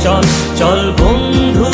চল চল বন্ধু।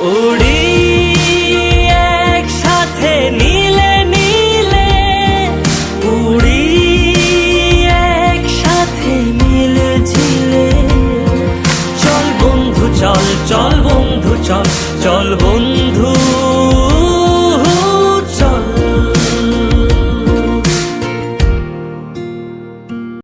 উড়ি একসাথে নীলে নীলে উড়ি একসাথে মিলে ঝিলে। চল বন্ধু, চল চল বন্ধু, চল চল বন্ধু।